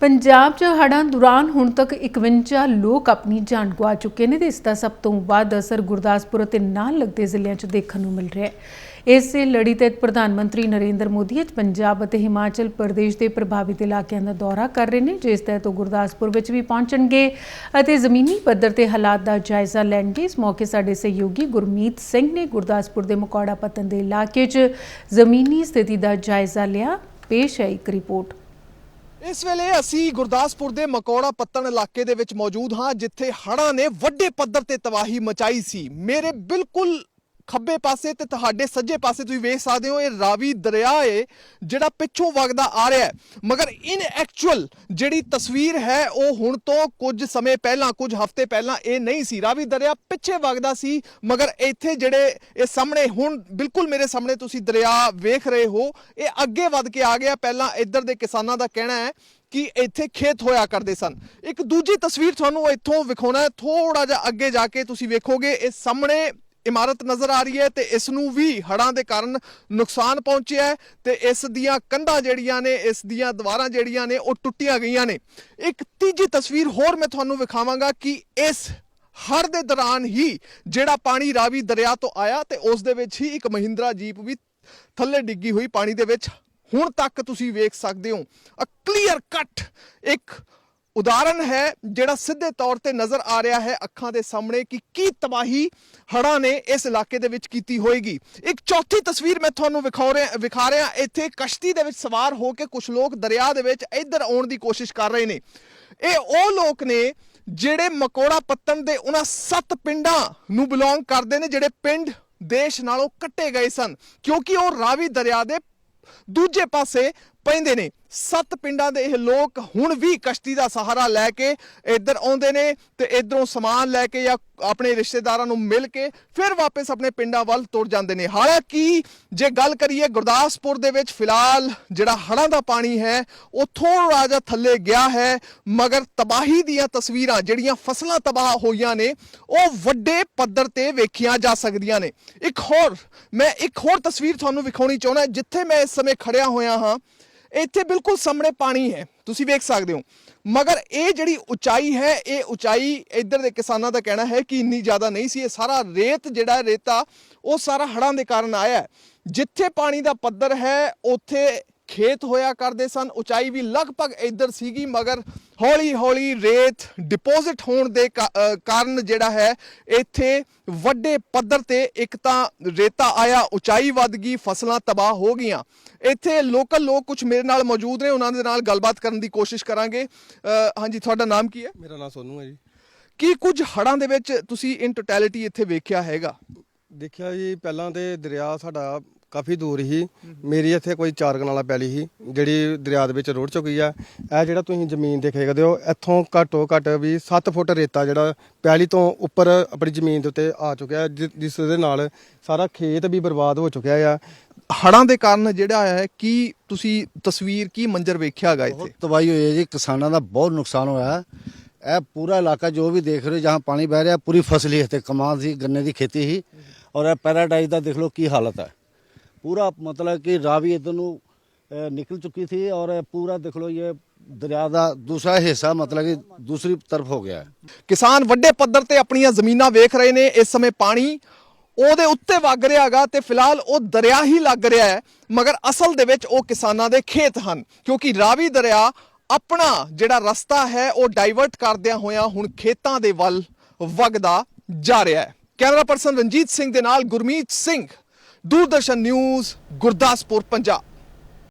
ਪੰਜਾਬ 'ਚ ਹੜ੍ਹਾਂ ਦੌਰਾਨ ਹੁਣ ਤੱਕ 51 ਲੋਕ ਆਪਣੀ ਜਾਨ ਗਵਾ ਚੁੱਕੇ ਨੇ ਤੇ ਇਸ ਦਾ ਸਭ ਤੋਂ ਵੱਧ ਅਸਰ ਗੁਰਦਾਸਪੁਰ ਅਤੇ ਨਾਲ ਲੱਗਦੇ ਜ਼ਿਲ੍ਹਿਆਂ 'ਚ ਦੇਖਣ ਨੂੰ ਮਿਲ ਰਿਹਾ ਹੈ। ਇਸੇ ਲੜੀ ਤਹਿਤ ਪ੍ਰਧਾਨ ਮੰਤਰੀ ਨਰਿੰਦਰ ਮੋਦੀ ਅੱਜ ਪੰਜਾਬ ਅਤੇ ਹਿਮਾਚਲ ਪ੍ਰਦੇਸ਼ ਦੇ ਪ੍ਰਭਾਵਿਤ ਇਲਾਕਿਆਂ ਦਾ ਦੌਰਾ ਕਰ ਰਹੇ ਨੇ, ਜਿਸ ਤਹਿਤ ਉਹ ਗੁਰਦਾਸਪੁਰ ਵਿੱਚ ਵੀ ਪਹੁੰਚਣਗੇ ਅਤੇ ਜ਼ਮੀਨੀ ਪੱਧਰ ਤੇ ਹਾਲਾਤ ਦਾ ਜਾਇਜ਼ਾ ਲੈਣਗੇ। ਇਸ ਮੌਕੇ ਸਾਡੇ ਸਹਿਯੋਗੀ ਗੁਰਮੀਤ ਸਿੰਘ ਨੇ ਗੁਰਦਾਸਪੁਰ ਦੇ ਮਕੌੜਾ ਪਤਨ ਦੇ ਇਲਾਕੇ 'ਚ ਜ਼ਮੀਨੀ ਸਥਿਤੀ ਦਾ ਜਾਇਜ਼ਾ ਲਿਆ। ਪੇਸ਼ ਹੈ ਇੱਕ ਰਿਪੋਰਟ। ਇਸ ਵੇਲੇ ਅਸੀਂ ਗੁਰਦਾਸਪੁਰ ਦੇ ਮਕੌੜਾ ਪੱਤਣ ਇਲਾਕੇ ਦੇ ਵਿੱਚ ਮੌਜੂਦ ਹਾਂ, ਜਿੱਥੇ ਹੜ੍ਹਾਂ ਨੇ ਵੱਡੇ ਪੱਧਰ ਤੇ ਤਬਾਹੀ ਮਚਾਈ ਸੀ। ਮੇਰੇ ਬਿਲਕੁਲ ਖੱਬੇ ਪਾਸੇ ਤੇ ਤੁਹਾਡੇ ਸੱਜੇ ਪਾਸੇ ਤੁਸੀਂ ਵੇਖ ਸਕਦੇ ਹੋ, ਇਹ ਰਾਵੀ ਦਰਿਆ ਏ, ਜਿਹੜਾ ਪਿੱਛੋਂ ਵਗਦਾ ਆ ਰਿਹਾ ਹੈ। ਮਗਰ ਇਨ ਐਕਚੁਅਲ ਜਿਹੜੀ ਤਸਵੀਰ ਹੈ, ਉਹ ਹੁਣ ਤੋਂ ਕੁਝ ਸਮੇਂ ਪਹਿਲਾਂ, ਕੁਝ ਹਫ਼ਤੇ ਪਹਿਲਾਂ ਇਹ ਨਹੀਂ ਸੀ। ਰਾਵੀ ਦਰਿਆ ਪਿੱਛੇ ਵਗਦਾ ਸੀ, ਮਗਰ ਇੱਥੇ ਜਿਹੜੇ ਇਹ ਸਾਹਮਣੇ ਹੁਣ ਬਿਲਕੁਲ ਮੇਰੇ ਸਾਹਮਣੇ ਤੁਸੀਂ ਦਰਿਆ ਵੇਖ ਰਹੇ ਹੋ। ਇਹ ਅੱਗੇ ਵੱਧ ਕੇ ਆ ਗਿਆ। ਪਹਿਲਾਂ ਇੱਧਰ ਦੇ ਕਿਸਾਨਾਂ ਦਾ ਕਹਿਣਾ ਹੈ ਕਿ ਇੱਥੇ ਖੇਤ ਹੋਇਆ ਕਰਦੇ ਸਨ। ਇੱਕ ਦੂਜੀ ਤਸਵੀਰ ਤੁਹਾਨੂੰ ਇੱਥੋਂ ਵਿਖਾਉਣਾ ਹੈ। ਥੋੜਾ ਜਿਹਾ ਅੱਗੇ ਜਾ ਕੇ ਤੁਸੀਂ ਵੇਖੋਗੇ, ਇਹ ਸਾਹਮਣੇ ਇਮਾਰਤ ਨਜ਼ਰ ਆ ਰਹੀ ਹੈ ਤੇ ਇਸ ਨੂੰ ਵੀ ਹੜਾਂ ਦੇ ਕਾਰਨ ਨੁਕਸਾਨ ਪਹੁੰਚਿਆ ਹੈ ਤੇ ਇਸ ਦੀਆਂ ਕੰਧਾਂ ਜਿਹੜੀਆਂ ਨੇ, ਇਸ ਦੀਆਂ ਦੀਵਾਰਾਂ ਜਿਹੜੀਆਂ ਨੇ, ਉਹ ਟੁੱਟੀਆਂ ਗਈਆਂ ਨੇ। ਇੱਕ ਤੀਜੀ ਤਸਵੀਰ ਹੋਰ ਮੈਂ ਤੁਹਾਨੂੰ ਵਿਖਾਵਾਂਗਾ ਕਿ ਇਸ ਹੜ ਦੇ ਦੌਰਾਨ ਹੀ ਜਿਹੜਾ ਪਾਣੀ ਰਾਵੀ ਦਰਿਆ ਤੋਂ ਆਇਆ ਤੇ ਉਸ ਦੇ ਵਿੱਚ ਹੀ ਇੱਕ ਮਹਿੰਦਰਾ ਜੀਪ ਵੀ ਥੱਲੇ ਡਿੱਗੀ ਹੋਈ ਪਾਣੀ ਦੇ ਵਿੱਚ। ਹੁਣ ਤੱਕ ਤੁਸੀਂ ਵੇਖ ਸਕਦੇ ਹੋ, ਅ ਕਲੀਅਰ ਕੱਟ ਇੱਕ ਉਦਾਹਰਣ ਹੈ ਜਿਹੜਾ ਸਿੱਧੇ ਤੌਰ ਤੇ ਨਜ਼ਰ ਆ ਰਿਹਾ ਹੈ ਅੱਖਾਂ ਦੇ ਸਾਹਮਣੇ ਕਿ ਕੀ ਤਬਾਹੀ ਹੜ੍ਹਾਂ ਨੇ ਇਸ ਇਲਾਕੇ ਦੇ ਵਿੱਚ ਕੀਤੀ ਹੋਏਗੀ। ਇੱਕ ਚੌਥੀ ਤਸਵੀਰ ਮੈਂ ਤੁਹਾਨੂੰ ਵਿਖਾ ਰਿਹਾ ਵਿਖਾ ਰਿਹਾ, ਇੱਥੇ ਕਸ਼ਤੀ ਦੇ ਵਿੱਚ ਸਵਾਰ ਹੋ ਕੇ ਕੁਝ ਲੋਕ ਦਰਿਆ ਦੇ ਵਿੱਚ ਇੱਧਰ ਆਉਣ ਦੀ ਕੋਸ਼ਿਸ਼ ਕਰ ਰਹੇ ਨੇ। ਇਹ ਉਹ ਲੋਕ ਨੇ ਜਿਹੜੇ ਮਕੋੜਾ ਪੱਤਨ ਦੇ ਉਹਨਾਂ ਸੱਤ ਪਿੰਡਾਂ ਨੂੰ ਬਿਲੋਂਗ ਕਰਦੇ ਨੇ ਜਿਹੜੇ ਪਿੰਡ ਦੇਸ਼ ਨਾਲੋਂ ਕੱਟੇ ਗਏ ਸਨ। ਕਿਉਂਕਿ ਉਹ ਰਾਵੀ ਦਰਿਆ ਦੇ ਦੂਜੇ ਪਾਸੇ ਪੈਂਦੇ ਨੇ। ਸੱਤ ਪਿੰਡਾਂ ਦੇ ਇਹ ਲੋਕ ਹੁਣ ਵੀ ਕਸ਼ਤੀ ਦਾ ਸਹਾਰਾ ਲੈ ਕੇ ਇੱਧਰ ਆਉਂਦੇ ਨੇ ਤੇ ਇੱਧਰੋਂ ਸਮਾਨ ਲੈ ਕੇ ਜਾਂ ਆਪਣੇ ਰਿਸ਼ਤੇਦਾਰਾਂ ਨੂੰ ਮਿਲ ਕੇ ਫਿਰ ਵਾਪਸ ਆਪਣੇ ਪਿੰਡਾਂ ਵੱਲ ਤੁਰ ਜਾਂਦੇ ਨੇ। ਹਾਲਾਂਕਿ ਜੇ ਗੱਲ ਕਰੀਏ ਗੁਰਦਾਸਪੁਰ ਦੇ ਵਿੱਚ ਫਿਲਹਾਲ ਜਿਹੜਾ ਹੜ੍ਹਾਂ ਦਾ ਪਾਣੀ ਹੈ, ਉਹ ਥੋੜਾ ਜਿਹਾ ਥੱਲੇ ਗਿਆ ਹੈ, ਮਗਰ ਤਬਾਹੀ ਦੀਆਂ ਤਸਵੀਰਾਂ ਜਿਹੜੀਆਂ ਫਸਲਾਂ ਤਬਾਹ ਹੋਈਆਂ ਨੇ, ਉਹ ਵੱਡੇ ਪੱਧਰ ਤੇ ਵੇਖੀਆਂ ਜਾ ਸਕਦੀਆਂ ਨੇ। ਇੱਕ ਹੋਰ, ਮੈਂ ਇੱਕ ਹੋਰ ਤਸਵੀਰ ਤੁਹਾਨੂੰ ਵਿਖਾਉਣੀ ਚਾਹੁੰਦਾ, ਜਿੱਥੇ ਮੈਂ ਇਸ ਸਮੇਂ ਖੜਿਆ ਹੋਇਆ ਹਾਂ। ਇੱਥੇ ਬਿਲਕੁਲ ਸਾਹਮਣੇ ਪਾਣੀ ਹੈ। ਤੁਸੀਂ ਵੇਖ ਸਕਦੇ ਹੋ। ਮਗਰ ਇਹ ਜਿਹੜੀ ਉਚਾਈ ਹੈ, ਇਹ ਉਚਾਈ ਇੱਧਰ ਦੇ ਕਿਸਾਨਾਂ ਦਾ ਕਹਿਣਾ ਹੈ ਕਿ ਇੰਨੀ ਜ਼ਿਆਦਾ ਨਹੀਂ ਸੀ। ਇਹ ਸਾਰਾ ਰੇਤ ਜਿਹੜਾ ਰੇਤਾ, ਉਹ ਸਾਰਾ ਹੜ੍ਹਾਂ ਦੇ ਕਾਰਨ ਆਇਆ ਜਿੱਥੇ ਪਾਣੀ ਦਾ ਪੱਧਰ ਹੈ, ਉੱਥੇ ਖੇਤ ਹੋਇਆ ਕਰਦੇ ਸਨ ਉਚਾਈ ਵੀ ਲਗਭਗ ਇੱਧਰ ਸੀਗੀ ਮਗਰ ਹੌਲੀ ਹੌਲੀ ਰੇਤ ਡਿਪੋਜ਼ਿਟ ਹੋਣ ਦੇ ਕਾਰਨ ਜਿਹੜਾ ਹੈ ਇੱਥੇ ਵੱਡੇ ਪੱਧਰ ਤੇ ਇੱਕ ਤਾਂ ਰੇਤਾ ਆਇਆ ਉਚਾਈ ਵੱਧ ਗਈ ਫਸਲਾਂ ਤਬਾਹ ਹੋ ਗਈਆਂ। ਇੱਥੇ ਲੋਕਲ ਲੋਕ ਕੁਝ ਮੇਰੇ ਨਾਲ ਮੌਜੂਦ ਨੇ ਉਹਨਾਂ ਦੇ ਨਾਲ ਗੱਲਬਾਤ ਕਰਨ ਦੀ ਕੋਸ਼ਿਸ਼ ਕਰਾਂਗੇ। ਹਾਂਜੀ ਤੁਹਾਡਾ ਨਾਮ ਕੀ ਹੈ? ਮੇਰਾ ਨਾਮ ਸੋਨੂ ਹੈ ਜੀ। ਕੀ ਕੁਝ ਹੜਾਂ ਦੇ ਵਿੱਚ ਤੁਸੀਂ ਇਨ ਟੋਟੈਲਿਟੀ ਇੱਥੇ ਵੇਖਿਆ ਹੈਗਾ? ਦੇਖਿਆ ਜੀ ਪਹਿਲਾਂ ਤੇ ਦਰਿਆ ਸਾਡਾ ਕਾਫੀ ਦੂਰ ਸੀ ਮੇਰੀ ਇੱਥੇ ਕੋਈ ਚਾਰ ਕਨਾਲਾ ਪੈਲੀ ਸੀ, ਜਿਹੜੀ ਦਰਿਆ ਦੇ ਵਿੱਚ ਰੁੜ ਚੁੱਕੀ ਆ। ਇਹ ਜਿਹੜਾ ਤੁਸੀਂ ਜ਼ਮੀਨ ਦੇਖ ਸਕਦੇ ਹੋ, ਇੱਥੋਂ ਘੱਟੋ ਘੱਟ ਵੀ 7 ਫੁੱਟ ਰੇਤਾ ਜਿਹੜਾ ਪੈਲੀ ਤੋਂ ਉੱਪਰ ਆਪਣੀ ਜ਼ਮੀਨ ਦੇ ਉੱਤੇ ਆ ਚੁੱਕਿਆ ਜਿ- ਜਿਸ ਦੇ ਨਾਲ ਸਾਰਾ ਖੇਤ ਵੀ ਬਰਬਾਦ ਹੋ ਚੁੱਕਿਆ ਆ। ਹੜਾਂ ਦੇ ਕਾਰਨ ਜਿਹੜਾ ਆਇਆ ਹੈ, ਕੀ ਤੁਸੀਂ ਤਸਵੀਰ, ਕੀ ਮੰਜ਼ਰ ਵੇਖਿਆ ਹੈਗਾ ਇੱਥੇ? ਬਹੁਤ ਤਬਾਹੀ ਹੋਈ ਹੈ ਜੀ, ਕਿਸਾਨਾਂ ਦਾ ਬਹੁਤ ਨੁਕਸਾਨ ਹੋਇਆ ਹੈ। ਇਹ ਪੂਰਾ ਇਲਾਕਾ ਜੋ ਵੀ ਦੇਖ ਰਹੇ ਹੋ, ਜਹਾਂ ਪਾਣੀ ਬਹਿ ਰਿਹਾ, ਪੂਰੀ ਫਸਲ ਹੀ ਇੱਥੇ ਕਮਾਲ ਸੀ, ਗੰਨੇ ਦੀ ਖੇਤੀ ਸੀ। ਔਰ ਇਹ ਪੈਰਾਡਾਈਜ਼ ਦਾ ਦੇਖ ਲਓ ਕੀ ਹਾਲਤ ਹੈ। ਪੂਰਾ ਮਤਲਬ ਕਿ ਰਾਵੀ ਇਧਰ ਨੂੰ ਨਿਕਲ ਚੁੱਕੀ ਸੀ ਔਰ ਪੂਰਾ ਦੇਖ ਲਓ ਇਹ ਦਰਿਆ ਦਾ ਦੂਸਰਾ ਹਿੱਸਾ ਮਤਲਬ ਕਿ ਦੂਸਰੀ ਤਰਫ ਹੋ ਗਿਆ। ਕਿਸਾਨ ਵੱਡੇ ਪੱਧਰ ਤੇ ਆਪਣੀਆਂ ਜ਼ਮੀਨਾਂ ਵੇਖ ਰਹੇ ਨੇ, ਇਸ ਸਮੇਂ ਪਾਣੀ ਉਹਦੇ ਉੱਤੇ ਵਗ ਰਿਹਾਗਾ ਤੇ ਫਿਲਹਾਲ ਉਹ ਦਰਿਆ ਹੀ ਲੱਗ ਰਿਹਾ ਹੈ, ਮਗਰ ਅਸਲ ਦੇ ਵਿੱਚ ਉਹ ਕਿਸਾਨਾਂ ਦੇ ਖੇਤ ਹਨ, ਕਿਉਂਕਿ ਰਾਵੀ ਦਰਿਆ ਆਪਣਾ ਜਿਹੜਾ ਰਸਤਾ ਹੈ, ਉਹ ਡਾਈਵਰਟ ਕਰਦਿਆਂ ਹੋਇਆਂ ਹੁਣ ਖੇਤਾਂ ਦੇ ਵੱਲ ਵਗਦਾ ਜਾ ਰਿਹਾ ਹੈ। ਕੈਮਰਾ ਪਰਸਨ ਰਣਜੀਤ ਸਿੰਘ ਦੇ ਨਾਲ ਗੁਰਮੀਤ ਸਿੰਘ। ਦੂਰਦਰਸ਼ਨ ਨਿਊਜ਼ ਗੁਰਦਾਸਪੁਰ ਪੰਜਾਬ।